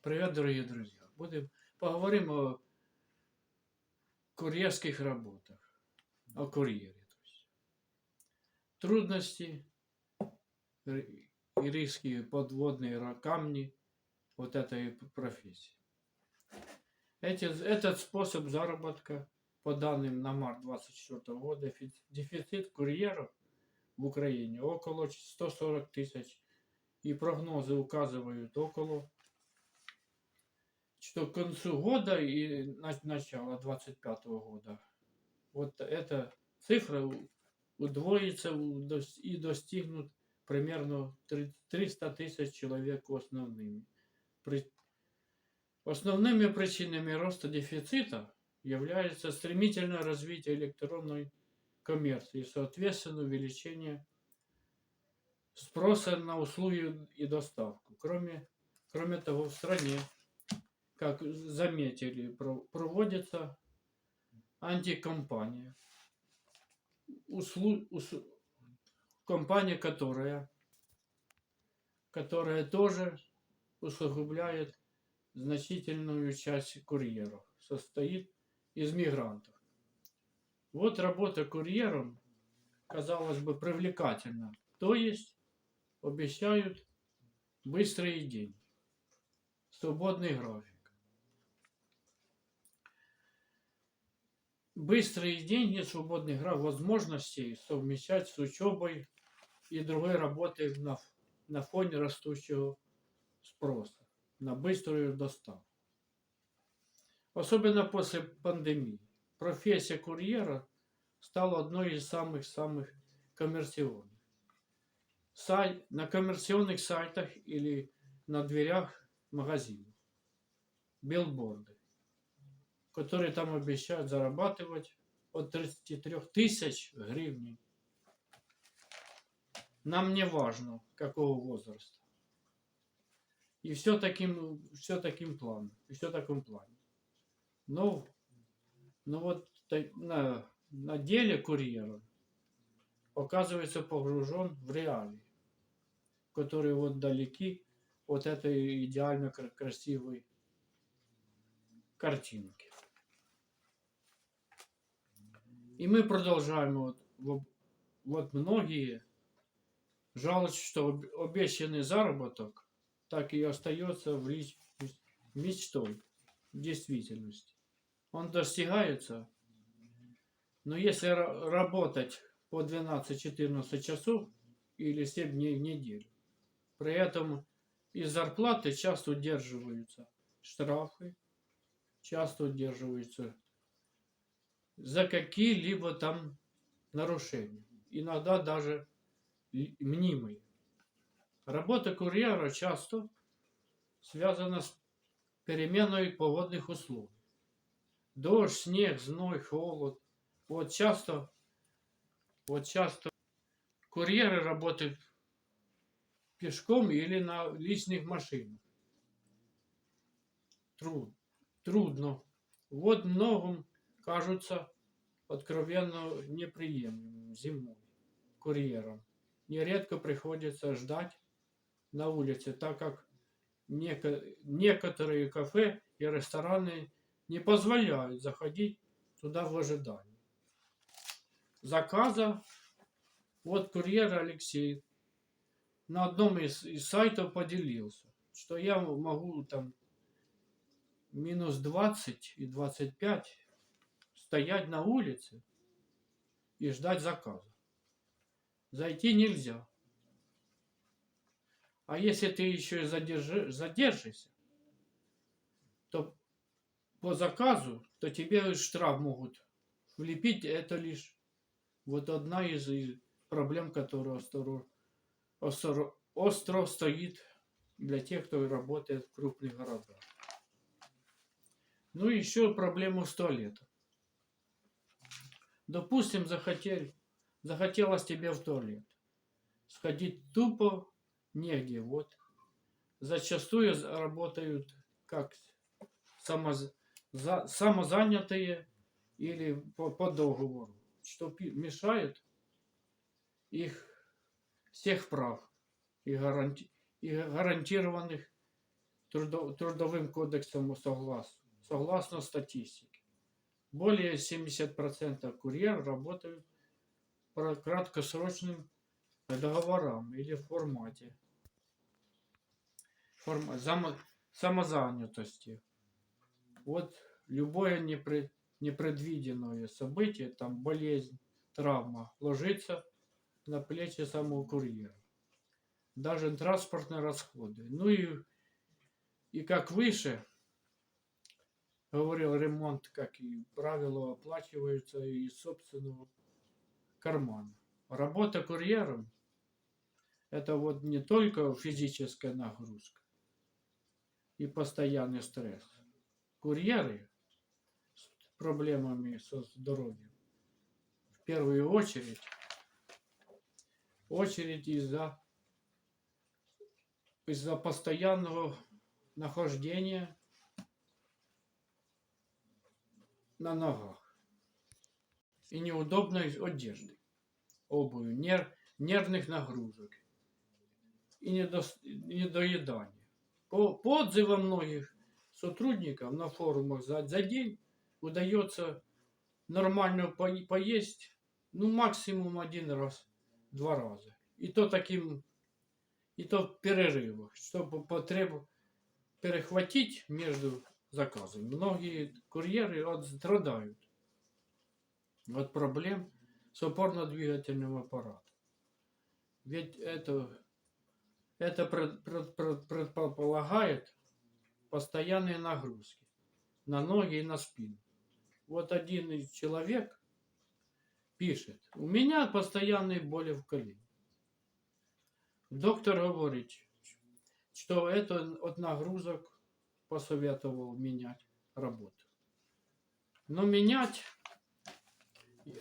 Привет, дорогие друзья. Будем поговорим о курьерских работах, о курьере. То есть. Трудности ри- и риски, подводные ра- камни вот этой п- профессии. Эти, этот способ заработка, по данным на март 2024 года, фи- дефицит курьеров в Украине около 140 тысяч, и прогнозы указывают около что к концу года и на- начало 25 года вот эта цифра удвоится и достигнут примерно три- 300 тысяч человек основными. Основными причинами роста дефицита является стремительное развитие электронной коммерции, соответственно увеличение спроса на услуги и доставку. Кроме, кроме того, в стране как заметили, про- проводится антикомпания. Услу, усу- компания, которая, которая тоже усугубляет значительную часть курьеров, состоит из мигрантов. Вот работа курьером, казалось бы, привлекательна. То есть обещают быстрые деньги, свободный график. Быстрые деньги, свободный график, возможности совмещать с учебой и другой работой на, на фоне растущего спроса на быструю доставку. Особенно после пандемии. Профессия курьера стала одной из самых-самых коммерционных. Сай- на коммерционных сайтах или на дверях магазинов. Билборды, которые там обещают зарабатывать от 33 тысяч гривен. Нам не важно, какого возраста. И все таким, все таким планом, и все таком плане. Но, но вот та- на, на деле курьера оказывается погружен в реалии, которые вот далеки от этой идеально кра- красивой картинки. И мы продолжаем вот, вот, многие жалуются, что об- обещанный заработок так и остается в лич- мечтой, в действительности. Он достигается, но если ра- работать по 12-14 часов или 7 дней в неделю, при этом из зарплаты часто удерживаются штрафы, часто удерживаются за какие-либо там нарушения, иногда даже мнимые. Работа курьера часто связана с переменой погодных условий. Дождь, снег, зной, холод. Вот часто, вот часто курьеры работают пешком или на личных машинах. Труд, трудно. Вот многим кажутся откровенно неприемлемым зимой курьерам. Нередко приходится ждать на улице, так как неко- некоторые кафе и рестораны не позволяют заходить туда в ожидании. Заказа вот курьер Алексей на одном из, из сайтов поделился, что я могу там минус 20 и 25 стоять на улице и ждать заказа. Зайти нельзя. А если ты еще и задержи, задержишься, то по заказу, то тебе штраф могут влепить. Это лишь вот одна из проблем, которая остро, остро, остро стоит для тех, кто работает в крупных городах. Ну и еще проблему с туалетом. Допустим, захотели, захотелось тебе в туалет. Сходить тупо негде. Вот. Зачастую работают как самоз- за- самозанятые или по, по договору, что мешает их всех прав и, гаранти- и гарантированных трудо- трудовым кодексом согласно, согласно статистике. Более 70% курьеров работают по краткосрочным договорам или формате форма, зам- самозанятости. Вот любое непре- непредвиденное событие, там болезнь, травма, ложится на плечи самого курьера. Даже транспортные расходы. Ну и, и как выше, говорил ремонт, как и правило, оплачивается из собственного кармана. Работа курьером – это вот не только физическая нагрузка и постоянный стресс. Курьеры с проблемами со здоровьем в первую очередь очередь из-за из-за постоянного нахождения на ногах и неудобной одежды, обуви, нер- нервных нагрузок и недос- недоедания. По отзывам многих сотрудников на форумах за, за день удается нормально по- поесть, ну максимум один раз, два раза. И то таким, и то в перерывах, чтобы потребу перехватить между заказами. Многие курьеры от- страдают от проблем с опорно-двигательным аппаратом. Ведь это, это пред- пред- пред- предполагает постоянные нагрузки на ноги и на спину. Вот один человек пишет, у меня постоянные боли в колене. Доктор говорит, что это от нагрузок посоветовал менять работу. Но менять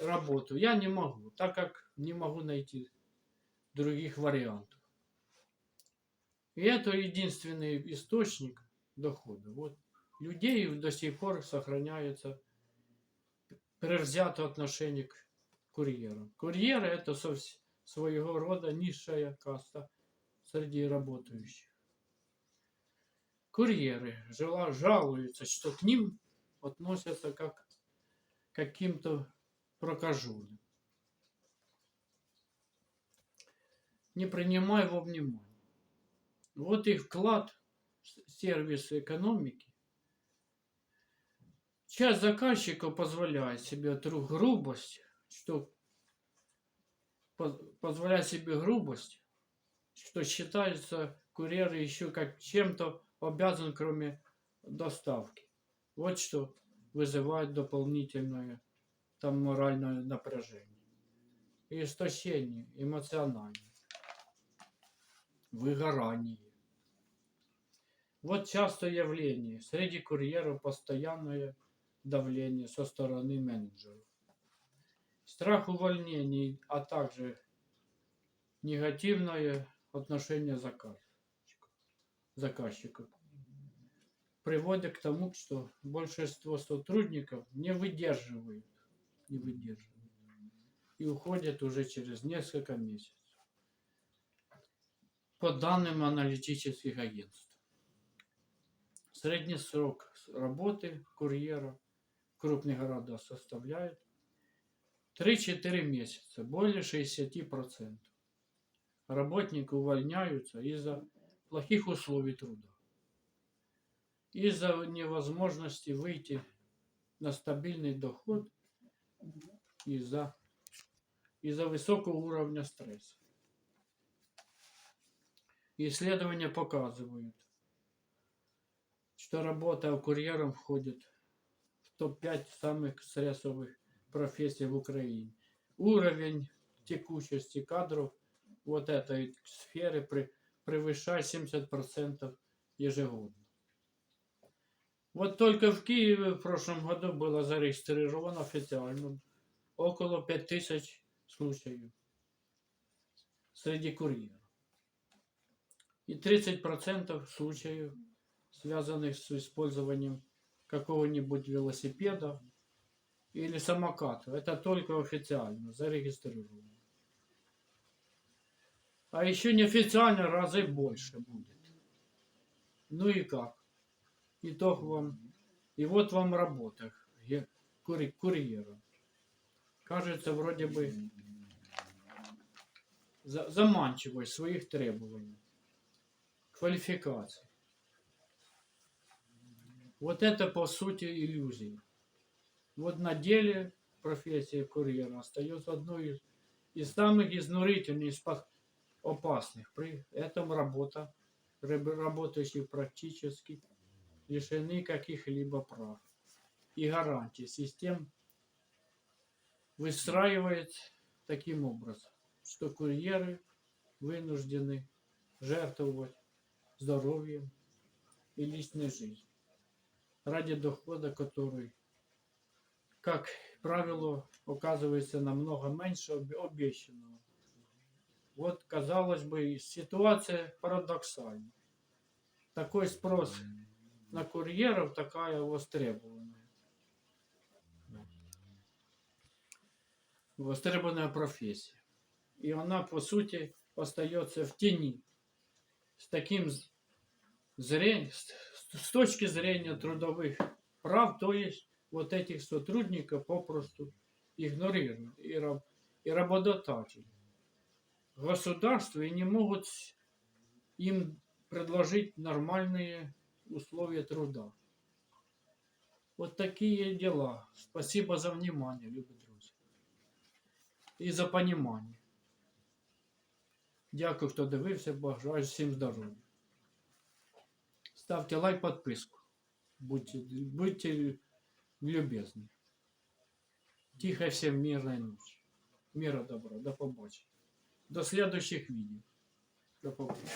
работу я не могу, так как не могу найти других вариантов. И это единственный источник дохода. Вот людей до сих пор сохраняется превзято отношение к курьерам. Курьеры это своего рода низшая каста среди работающих. Курьеры жала- жалуются, что к ним относятся как к каким-то прокаженным. Не принимай во внимание. Вот их вклад в сервис экономики. Часть заказчиков позволяет себе грубость, что поз- позволяет себе грубость, что считается курьеры еще как чем-то обязан, кроме доставки. Вот что вызывает дополнительное там моральное напряжение. Истощение эмоциональное. Выгорание. Вот частое явление. Среди курьеров постоянное давление со стороны менеджеров. Страх увольнений, а также негативное отношение заказчиков, заказчиков приводит к тому, что большинство сотрудников не выдерживают, не выдерживают и уходят уже через несколько месяцев. По данным аналитических агентств, средний срок работы курьера в крупных городах составляет 3-4 месяца, более 60%. Работники увольняются из-за плохих условий труда, из-за невозможности выйти на стабильный доход, из-за из-за высокого уровня стресса. Исследования показывают, что работа курьером входит в топ-5 самых стрессовых профессий в Украине. Уровень текучести кадров вот этой сферы при- превышает 70% ежегодно. Вот только в Киеве в прошлом году было зарегистрировано официально около 5000 случаев среди курьеров. И 30% случаев, связанных с использованием какого-нибудь велосипеда или самоката. Это только официально зарегистрировано. А еще неофициально разы больше будет. Ну и как? Итог вам. И вот вам работа кури- курьером. Кажется, вроде бы за- заманчивость своих требований, квалификации. Вот это по сути иллюзия. Вот на деле профессия курьера остается одной из, из самых изнурительных, опасных. При этом работа, раб- работающие практически лишены каких-либо прав и гарантий. Систем выстраивает таким образом, что курьеры вынуждены жертвовать здоровьем и личной жизнью ради дохода, который, как правило, оказывается намного меньше об- обещанного. Вот, казалось бы, ситуация парадоксальна. Такой спрос на курьеров, такая востребованная. Востребованная профессия. И она, по сути, остается в тени. С таким з- зрень- с с точки зрения трудовых прав, то есть вот этих сотрудников попросту игнорируют и, раб- и работодатели Государство и не могут с- им предложить нормальные условия труда. Вот такие дела. Спасибо за внимание, любі друзі. І за понімання. Дякую, хто дивився. Бажаю всім здоров'я. Ставьте лайк, подписку. Будьте, будьте любезны. Тихой всем мирной ночи. Мира добра. До побачення. До следующих видео. До побачення.